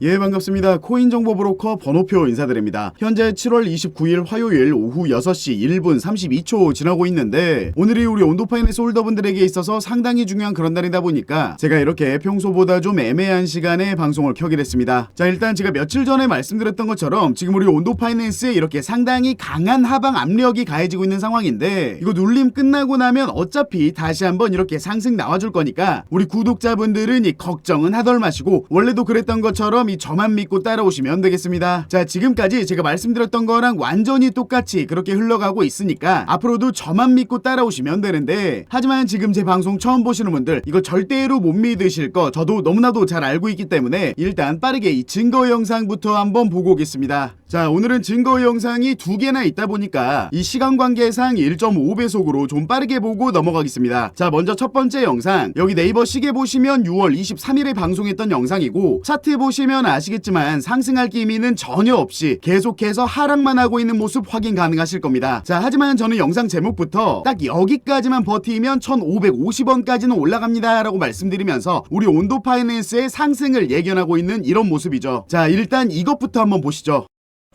예 반갑습니다. 코인 정보 브로커 번호표 인사드립니다. 현재 7월 29일 화요일 오후 6시 1분 32초 지나고 있는데 오늘이 우리 온도파이낸스 홀더분들에게 있어서 상당히 중요한 그런 날이다 보니까 제가 이렇게 평소보다 좀 애매한 시간에 방송을 켜게 됐습니다. 자 일단 제가 며칠 전에 말씀드렸던 것처럼 지금 우리 온도파이낸스에 이렇게 상당히 강한 하방 압력이 가해지고 있는 상황인데 이거 눌림 끝나고 나면 어차피 다시 한번 이렇게 상승 나와줄 거니까 우리 구독자분들은 이 걱정은 하덜 마시고 원래도 그랬던 것처럼 이 저만 믿고 따라오시면 되겠습니다. 자 지금까지 제가 말씀드렸던 거랑 완전히 똑같이 그렇게 흘러가고 있으니까 앞으로도 저만 믿고 따라오시면 되는데 하지만 지금 제 방송 처음 보시는 분들 이거 절대로 못 믿으실 거 저도 너무나도 잘 알고 있기 때문에 일단 빠르게 이 증거 영상부터 한번 보고 오겠습니다. 자 오늘은 증거 영상이 두 개나 있다 보니까 이 시간 관계상 1.5배속으로 좀 빠르게 보고 넘어가겠습니다. 자 먼저 첫 번째 영상 여기 네이버 시계 보시면 6월 23일에 방송했던 영상이고 차트 보시면 아시겠지만 상승할 기미는 전혀 없이 계속해서 하락만 하고 있는 모습 확인 가능하실 겁니다. 자 하지만 저는 영상 제목부터 딱 여기까지만 버티면 1,550원까지는 올라갑니다 라고 말씀드리면서 우리 온도 파이낸스의 상승을 예견하고 있는 이런 모습이죠. 자 일단 이것부터 한번 보시죠.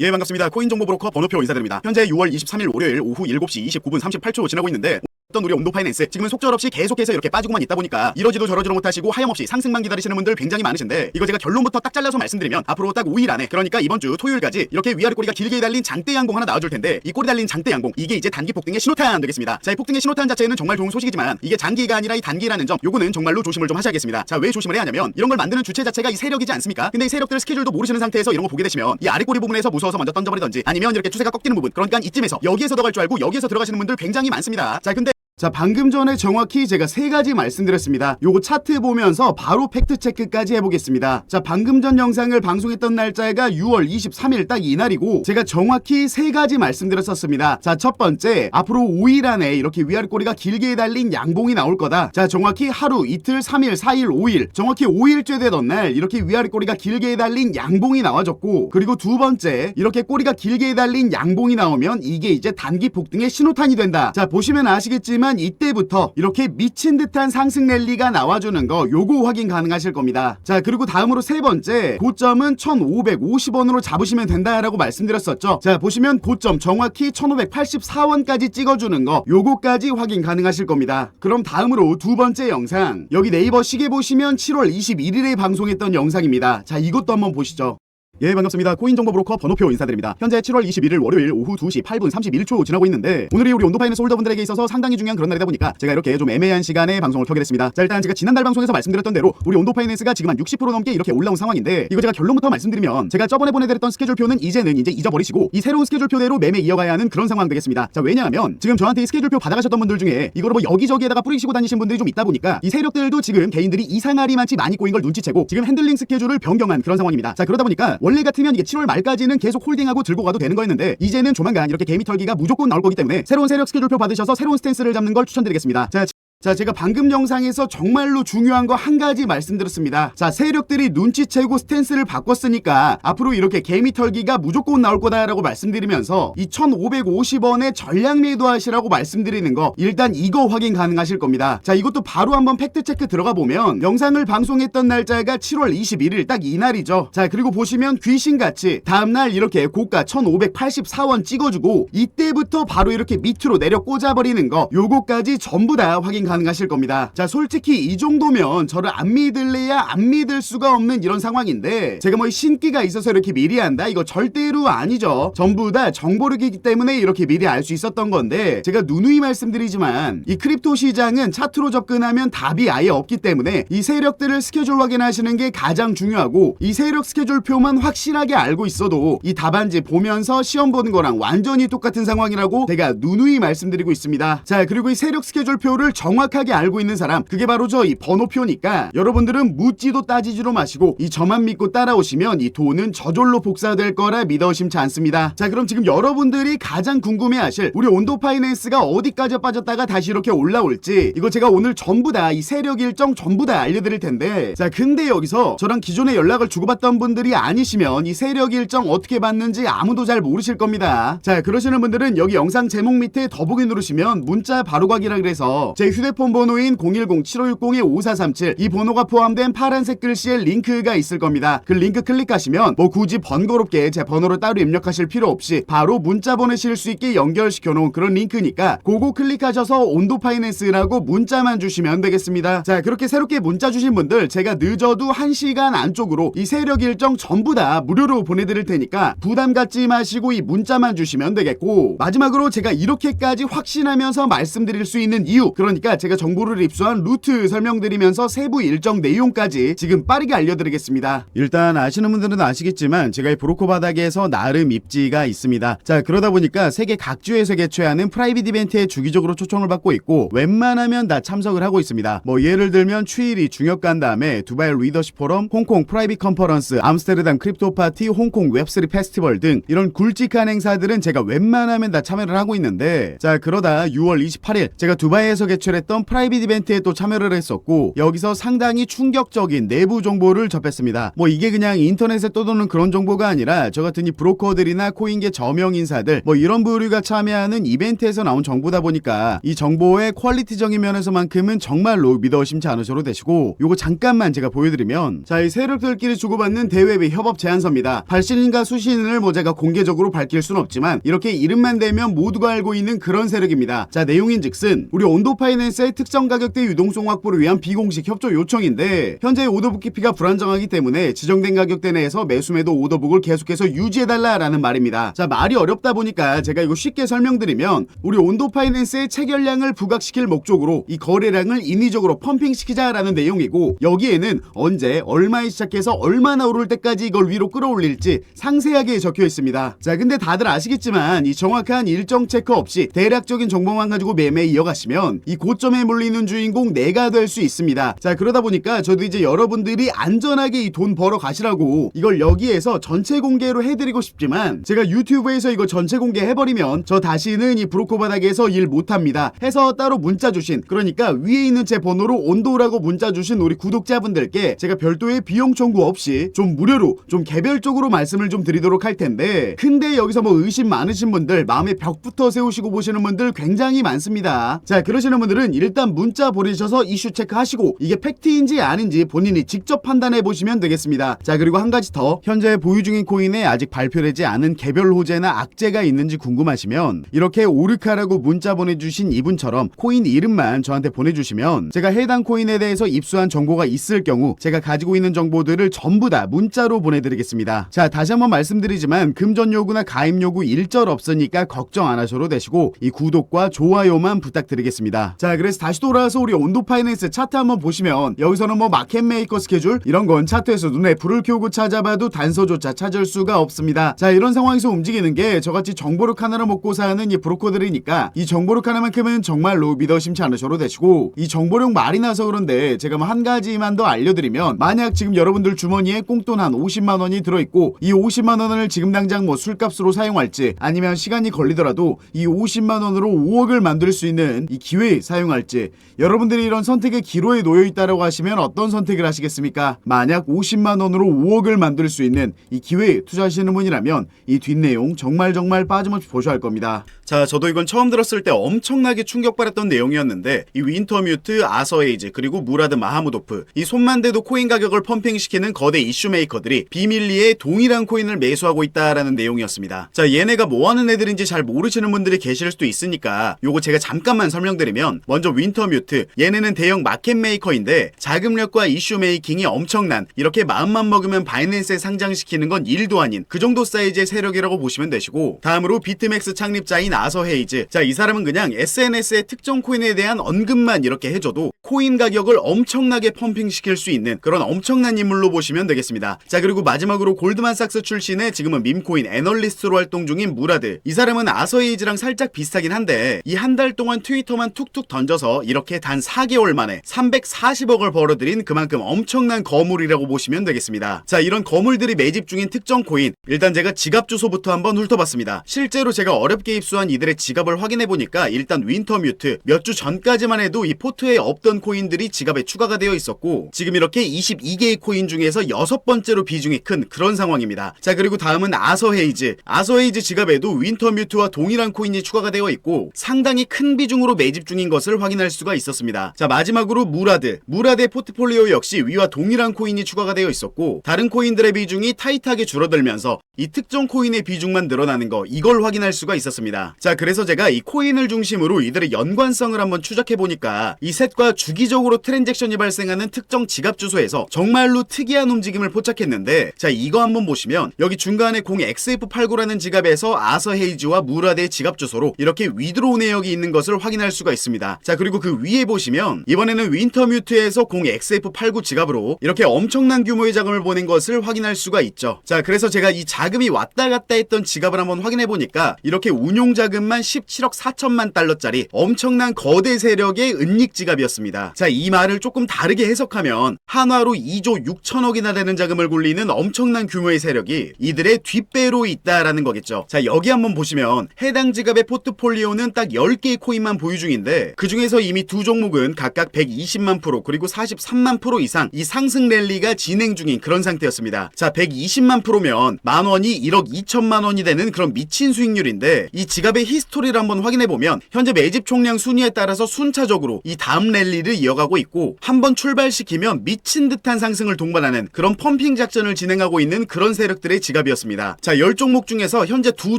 예 반갑습니다. 코인 정보 브로커 번호표 인사드립니다. 현재 6월 23일 월요일 오후 7시 29분 38초 지나고 있는데 어떤 우리 온도 파이낸스 지금은 속절없이 계속해서 이렇게 빠지고만 있다 보니까 이러지도 저러지도 못하시고 하염없이 상승만 기다리시는 분들 굉장히 많으신데 이거 제가 결론부터 딱 잘라서 말씀드리면 앞으로 딱 5일 안에 그러니까 이번 주 토요일까지 이렇게 위아래 꼬리가 길게 달린 장대 양봉 하나 나와줄 텐데 이 꼬리 달린 장대 양봉 이게 이제 단기 폭등의 신호탄 되겠습니다. 자 이 폭등의 신호탄 자체는 정말 좋은 소식이지만 이게 장기가 아니라 이 단기라는 점 요거는 정말로 조심을 좀 하셔야겠습니다. 자 왜 조심을 해야 하냐면 이런 걸 만드는 주체 자체가 이 세력이지 않습니까? 근데 이 세력들 스케줄도 모르시는 상태에서 이런 거 보게 되시면 이 아래 꼬리 부분에서 무서워서 먼저 던져버리던지 아니면 이렇게 추세가 꺾이는 부분 그러니까 이쯤에서 여기에서 들어갈 줄 알고 여기에서 들어가시는 분들 굉장히 많습니다. 자 근데 자 방금 전에 정확히 제가 세 가지 말씀드렸습니다. 요거 차트 보면서 바로 팩트 체크까지 해보겠습니다. 자 방금 전 영상을 방송했던 날짜가 6월 23일 딱 이날이고 제가 정확히 세 가지 말씀드렸었습니다. 자 첫 번째 앞으로 5일 안에 이렇게 위아래 꼬리가 길게 달린 양봉이 나올 거다. 자 정확히 하루 이틀 3일 4일 5일 정확히 5일째 되던 날 이렇게 위아래 꼬리가 길게 달린 양봉이 나와졌고 그리고 두 번째 이렇게 꼬리가 길게 달린 양봉이 나오면 이게 이제 단기 폭등의 신호탄이 된다. 자 보시면 아시겠지만 이때부터 이렇게 미친 듯한 상승 랠리가 나와주는 거 요거 확인 가능하실 겁니다. 자 그리고 다음으로 세 번째 고점은 1,550원으로 잡으시면 된다라고 말씀드렸었죠. 자 보시면 고점 정확히 1,584원까지 찍어주는 거 요거까지 확인 가능하실 겁니다. 그럼 다음으로 두 번째 영상 여기 네이버 시계 보시면 7월 21일에 방송했던 영상입니다. 자 이것도 한번 보시죠. 예 반갑습니다. 코인 정보 브로커 번호표 인사드립니다. 현재 7월 21일 월요일 오후 2시 8분 31초 지나고 있는데 오늘이 우리 온도파이낸스 홀더분들에게 있어서 상당히 중요한 그런 날이다 보니까 제가 이렇게 좀 애매한 시간에 방송을 켜게 됐습니다. 자 일단 제가 지난달 방송에서 말씀드렸던 대로 우리 온도파이낸스가 지금 한 60% 넘게 이렇게 올라온 상황인데 이거 제가 결론부터 말씀드리면 제가 저번에 보내드렸던 스케줄표는 이제는 이제 잊어버리시고 이 새로운 스케줄표대로 매매 이어가야 하는 그런 상황 되겠습니다. 자 왜냐하면 지금 저한테 이 스케줄표 받아가셨던 분들 중에 이거를 뭐 여기저기에다가 뿌리시고 다니신 분들이 좀 있다 보니까 이 세력들도 지금 개인들이 이상하리만치 많이 꼬인 걸 눈치채고 지금 핸들링 스케줄을 변경한 그런 상황입니다. 자 그러다 보니까 원래 같으면 이게 7월 말까지는 계속 홀딩하고 들고 가도 되는 거였는데 이제는 조만간 이렇게 개미 털기가 무조건 나올 거기 때문에 새로운 세력 스케줄표 받으셔서 새로운 스탠스를 잡는 걸 추천드리겠습니다. 자, 자, 제가 방금 영상에서 정말로 중요한 거 한 가지 말씀드렸습니다. 자, 세력들이 눈치채고 스탠스를 바꿨으니까 앞으로 이렇게 개미 털기가 무조건 나올 거다라고 말씀드리면서 2,550원에 전량 매도하시라고 말씀드리는 거 일단 이거 확인 가능하실 겁니다. 자, 이것도 바로 한번 팩트 체크 들어가 보면 영상을 방송했던 날짜가 7월 21일 딱 이날이죠. 자, 그리고 보시면 귀신같이 다음 날 이렇게 고가 1,584원 찍어주고 이때부터 바로 이렇게 밑으로 내려 꽂아버리는 거 요거까지 전부 다 확인 가능 하실 겁니다. 자, 솔직히 이 정도면 저를 안 믿을래야 안 믿을 수가 없는 이런 상황인데 제가 뭐 신기가 있어서 이렇게 미리 한다? 이거 절대로 아니죠. 전부 다 정보력이기 때문에 이렇게 미리 알 수 있었던 건데 제가 누누이 말씀드리지만 이 크립토 시장은 차트로 접근하면 답이 아예 없기 때문에 이 세력들을 스케줄 확인하시는 게 가장 중요하고 이 세력 스케줄표만 확실하게 알고 있어도 이 답안지 보면서 시험 보는 거랑 완전히 똑같은 상황이라고 제가 누누이 말씀드리고 있습니다. 자, 그리고 이 세력 스케줄표를 정확 하게 알고 있는 사람 그게 바로 저 이 번호표니까 여러분들은 묻지도 따지지도 마시고 이 저만 믿고 따라오시면 이 돈은 저절로 복사될 거라 믿어 심치 않습니다. 자, 그럼 지금 여러분들이 가장 궁금해하실 우리 온도 파이낸스가 어디까지 빠졌다가 다시 이렇게 올라올지 이거 제가 오늘 전부 다 이 세력 일정 전부 다 알려드릴 텐데 자, 근데 여기서 저랑 기존에 연락을 주고받던 분들이 아니시면 이 세력 일정 어떻게 받는지 아무도 잘 모르실 겁니다. 자, 그러시는 분들은 여기 영상 제목 밑에 더보기 누르시면 문자 바로 가기라 그래서 제 휴대폰 휴대폰 번호인 010-7560-5437 이 번호가 포함된 파란색 글씨에 링크가 있을 겁니다. 그 링크 클릭하시면 뭐 굳이 번거롭게 제 번호를 따로 입력하실 필요 없이 바로 문자 보내실 수 있게 연결시켜 놓은 그런 링크니까 그거 클릭하셔서 온도 파이낸스라고 문자만 주시면 되겠습니다. 자 그렇게 새롭게 문자 주신 분들 제가 늦어도 1시간 안쪽으로 이 세력 일정 전부 다 무료로 보내드릴 테니까 부담 갖지 마시고 이 문자만 주시면 되겠고 마지막으로 제가 이렇게까지 확신하면서 말씀드릴 수 있는 이유 그러니까 제가 정보를 입수한 루트 설명드리면서 세부 일정 내용까지 지금 빠르게 알려드리겠습니다. 일단 아시는 분들은 아시겠지만 제가 이 브로커 바닥에서 나름 입지가 있습니다. 자 그러다 보니까 세계 각주에서 개최하는 프라이빗 이벤트에 주기적으로 초청을 받고 있고 웬만하면 다 참석을 하고 있습니다. 뭐 예를 들면 추일이 중역 간 다음에 두바이 리더십 포럼, 홍콩 프라이빗 컨퍼런스, 암스테르담 크립토 파티, 홍콩 웹3 페스티벌 등 이런 굵직한 행사들은 제가 웬만하면 다 참여를 하고 있는데 자 그러다 6월 28일 제가 두바이에서 개최했던 프라이빗 이벤트에 또 참여를 했었고 여기서 상당히 충격적인 내부 정보를 접했습니다. 뭐 이게 그냥 인터넷에 떠도는 그런 정보가 아니라 저 같은 이 브로커들이나 코인계 저명 인사들 뭐 이런 부류가 참여하는 이벤트에서 나온 정보다 보니까 이 정보의 퀄리티적인 면에서만큼은 정말로 믿어 의심치 않으셔도 되시고 요거 잠깐만 제가 보여드리면 자 이 세력들끼리 주고받는 대외비 협업 제안서입니다. 발신인과 수신인을 뭐 제가 공개적으로 밝힐 순 없지만 이렇게 이름만 대면 모두가 알고 있는 그런 세력입니다. 자 내용인즉슨 우리 온도 파이낸스 의 특정 가격대 유동성 확보를 위한 비공식 협조 요청인데 현재 오더북 깊이가 불안정하기 때문에 지정된 가격대 내에서 매수매도 오더북을 계속해서 유지해달라라는 말입니다. 자 말이 어렵다 보니까 제가 이거 쉽게 설명드리면 우리 온도 파이낸스의 체결량을 부각시킬 목적으로 이 거래량을 인위적으로 펌핑시키자라는 내용이고 여기에는 언제 얼마에 시작해서 얼마나 오를 때까지 이걸 위로 끌어올릴지 상세하게 적혀 있습니다. 자 근데 다들 아시겠지만 이 정확한 일정 체크 없이 대략적인 정보만 가지고 매매 이어가시면 이 고점 에 몰리는 주인공 내가 될 수 있습니다. 자 그러다 보니까 저도 이제 여러분들이 안전하게 이 돈 벌어 가시라고 이걸 여기에서 전체 공개로 해드리고 싶지만 제가 유튜브에서 이거 전체 공개 해버리면 저 다시는 이 브로커 바닥에서 일 못합니다. 해서 따로 문자 주신 그러니까 위에 있는 제 번호로 온도라고 문자 주신 우리 구독자분들께 제가 별도의 비용 청구 없이 좀 무료로 좀 개별적으로 말씀을 좀 드리도록 할 텐데 근데 여기서 뭐 의심 많으신 분들 마음에 벽부터 세우시고 보시는 분들 굉장히 많습니다. 자 그러시는 분들은 일단 문자 보내셔서 이슈 체크하시고 이게 팩트인지 아닌지 본인이 직접 판단해 보시면 되겠습니다. 자 그리고 한 가지 더 현재 보유 중인 코인에 아직 발표되지 않은 개별 호재나 악재가 있는지 궁금하시면 이렇게 오르카라고 문자 보내주신 이분처럼 코인 이름만 저한테 보내주시면 제가 해당 코인에 대해서 입수한 정보가 있을 경우 제가 가지고 있는 정보들을 전부 다 문자로 보내드리겠습니다. 자 다시 한번 말씀드리지만 금전 요구나 가입 요구 일절 없으니까 걱정 안 하셔도 되시고 이 구독과 좋아요만 부탁드리겠습니다. 자 그래서 다시 돌아와서 우리 온도 파이낸스 차트 한번 보시면 여기서는 뭐 마켓 메이커 스케줄 이런 건 차트에서 눈에 불을 켜고 찾아봐도 단서조차 찾을 수가 없습니다. 자 이런 상황에서 움직이는 게 저같이 정보력 하나로 먹고 사는 이 브로커들이니까 이 정보력 하나만큼은 정말로 믿어 심치 않으셔도 되시고 이 정보력 말이 나서 그런데 제가 뭐 한 가지만 더 알려드리면 만약 지금 여러분들 주머니에 꽁돈 한 50만 원이 들어있고 이 50만 원을 지금 당장 뭐 술값으로 사용할지 아니면 시간이 걸리더라도 이 50만 원으로 5억을 만들 수 있는 이 기회에 사용 할지 여러분들이 이런 선택의 기로에 놓여 있다라고 하시면 어떤 선택을 하시겠습니까? 만약 50만 원으로 5억을 만들 수 있는 이 기회에 투자하시는 분이라면 이 뒷내용 정말 정말 빠짐없이 보셔야 할 겁니다. 자, 저도 이건 처음 들었을 때 엄청나게 충격받았던 내용이었는데 이 윈터뮤트, 아서에이즈 그리고 무라드 마하무도프 이 손만 대도 코인 가격을 펌핑시키는 거대 이슈 메이커들이 비밀리에 동일한 코인을 매수하고 있다라는 내용이었습니다. 자, 얘네가 뭐 하는 애들인지 잘 모르시는 분들이 계실 수도 있으니까 요거 제가 잠깐만 설명드리면 먼저 윈터뮤트. 얘네는 대형 마켓 메이커인데 자금력과 이슈 메이킹이 엄청난 이렇게 마음만 먹으면 바이낸스에 상장시키는 건 일도 아닌 그 정도 사이즈의 세력이라고 보시면 되시고 다음으로 비트맥스 창립자인 아서 헤이즈. 자 이 사람은 그냥 SNS의 특정 코인에 대한 언급만 이렇게 해줘도 코인 가격을 엄청나게 펌핑시킬 수 있는 그런 엄청난 인물로 보시면 되겠습니다. 자 그리고 마지막으로 골드만삭스 출신의 지금은 밈코인 애널리스트로 활동 중인 무라드 이 사람은 아서에이즈랑 살짝 비슷하긴 한데 이 한 달 동안 트위터만 툭툭 던져 서 이렇게 단 4개월 만에 340억을 벌어들인 그만큼 엄청난 거물이라고 보시면 되겠습니다. 자 이런 거물들이 매집 중인 특정 코인 일단 제가 지갑 주소부터 한번 훑어봤습니다. 실제로 제가 어렵게 입수한 이들의 지갑을 확인해 보니까 일단 윈터뮤트 몇 주 전까지만 해도 이 포트에 없던 코인들이 지갑에 추가가 되어 있었고 지금 이렇게 22개의 코인 중에서 여섯 번째로 비중이 큰 그런 상황입니다. 자 그리고 다음은 아서헤이즈 아서헤이즈 지갑에도 윈터뮤트와 동일한 코인이 추가가 되어 있고 상당히 큰 비중으로 매집 중인 것을 확인할 수가 있었습니다. 자 마지막으로 무라드 무라드의 포트폴리오 역시 위와 동일한 코인이 추가가 되어 있었고 다른 코인들의 비중이 타이트하게 줄어들면서 이 특정 코인의 비중만 늘어나는 거 이걸 확인할 수가 있었습니다. 자 그래서 제가 이 코인을 중심으로 이들의 연관성을 한번 추적해 보니까 이 셋과 주기적으로 트랜잭션이 발생하는 특정 지갑 주소에서 정말로 특이한 움직임을 포착했는데 자 이거 한번 보시면 여기 중간에 0XF89라는 지갑에서 아서 헤이지와 무라드의 지갑 주소로 이렇게 위드로우 내역이 있는 것을 확인할 수가 있습니다. 자 그리고 그 위에 보시면 이번에는 윈터뮤트에서 0XF89 지갑으로 이렇게 엄청난 규모의 자금을 보낸 것을 확인할 수가 있죠. 자 그래서 제가 이 자금이 왔다 갔다 했던 지갑을 한번 확인해 보니까 이렇게 운용 자금만 17억 4천만 달러짜리 엄청난 거대 세력의 은닉 지갑이었습니다. 자 이 말을 조금 다르게 해석하면 한화로 2조 6천억이나 되는 자금을 굴리는 엄청난 규모의 세력이 이들의 뒷배로 있다라는 거겠죠. 자 여기 한번 보시면 해당 지갑의 포트폴리오는 딱 10개의 코인만 보유 중인데 그 중에서 이미 두 종목은 각각 120만 프로 그리고 43만 프로 이상 이 상승 랠리가 진행 중인 그런 상태였습니다. 자 120만 프로면 만 원이 1억 2천만 원이 되는 그런 미친 수익률인데 이 지갑의 히스토리를 한번 확인해 보면 현재 매집 총량 순위에 따라서 순차적으로 이 다음 랠리를 이어가고 있고 한번 출발시키면 미친 듯한 상승을 동반하는 그런 펌핑 작전을 진행하고 있는 그런 세력들의 지갑이었습니다. 자 10종목 중에서 현재 두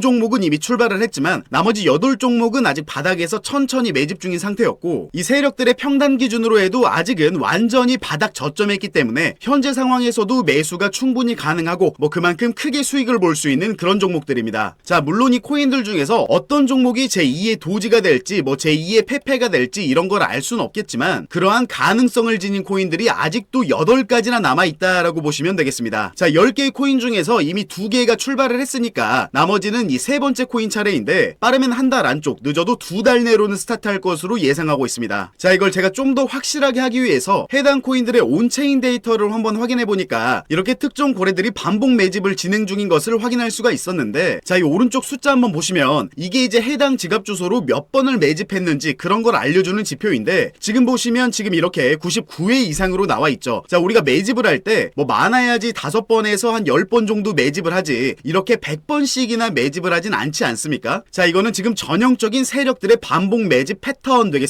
종목은 이미 출발을 했지만 나머지 8종목은 아직 바닥에서 천천히 매집 중인 상태 였고 이 세력들의 평단 기준으로 해도 아직은 완전히 바닥 저점에 있기 때문에 현재 상황에서도 매수가 충분히 가능하고 뭐 그만큼 크게 수익을 볼 수 있는 그런 종목들입니다. 자 물론 이 코인들 중에서 어떤 종목이 제2의 도지가 될지 뭐 제2의 페페가 될지 이런 걸 알 수는 없겠지만 그러한 가능성을 지닌 코인들이 아직도 8가지나 남아 있다라고 보시면 되겠습니다. 자 10개의 코인 중에서 이미 2개가 출발을 했으니까 나머지는 이 세 번째 코인 차례인데 빠르면 한 달 안쪽 늦어도 두 달 내로는 스타트할 것으로 예상 하고 있습니다. 자 이걸 제가 좀 더 확실하게 하기 위해서 해당 코인들의 온체인 데이터를 한번 확인해 보니까 이렇게 특정 고래들이 반복 매집을 진행 중인 것을 확인할 수가 있었는데 자 이 오른쪽 숫자 한번 보시면 이게 이제 해당 지갑 주소로 몇 번을 매집했는지 그런 걸 알려주는 지표인데 지금 보시면 지금 이렇게 99회 이상으로 나와 있죠. 자 우리가 매집을 할 때 뭐 많아야지 다섯 번에서 한 10번 정도 매집을 하지 이렇게 100번씩이나 매집을 하진 않지 않습니까? 자 이거는 지금 전형적인 세력들의 반복 매집 패턴 되겠습니다.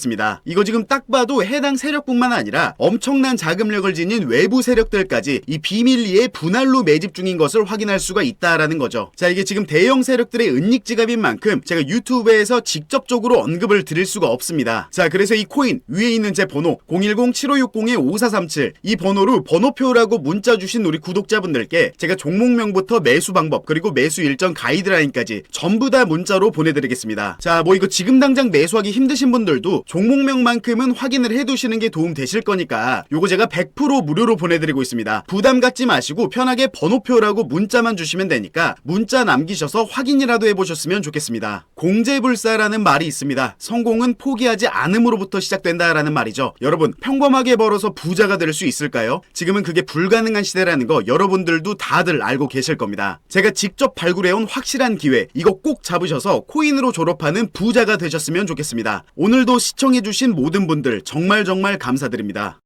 이거 지금 딱 봐도 해당 세력뿐만 아니라 엄청난 자금력을 지닌 외부 세력들까지 이 비밀리에 분할로 매집 중인 것을 확인할 수가 있다라는 거죠. 자 이게 지금 대형 세력들의 은닉 지갑인 만큼 제가 유튜브에서 직접적으로 언급을 드릴 수가 없습니다. 자 그래서 이 코인 위에 있는 제 번호 010-7560-5437 이 번호로 번호표라고 문자 주신 우리 구독자분들께 제가 종목명부터 매수 방법 그리고 매수 일정 가이드라인까지 전부 다 문자로 보내드리겠습니다. 자 뭐 이거 지금 당장 매수하기 힘드신 분들도 종목명만큼은 확인을 해두시는 게 도움 되실 거니까 요거 제가 100% 무료로 보내드리고 있습니다. 부담 갖지 마시고 편하게 번호표라고 문자만 주시면 되니까 문자 남기셔서 확인이라도 해보셨으면 좋겠습니다. 공제불사라는 말이 있습니다. 성공은 포기하지 않음으로부터 시작된다라는 말이죠. 여러분 평범하게 벌어서 부자가 될 수 있을까요? 지금은 그게 불가능한 시대라는 거 여러분들도 다들 알고 계실 겁니다. 제가 직접 발굴해온 확실한 기회 이거 꼭 잡으셔서 코인으로 졸업하는 부자가 되셨으면 좋겠습니다. 오늘도 시청해주신 모든 분들 정말 정말 감사드립니다.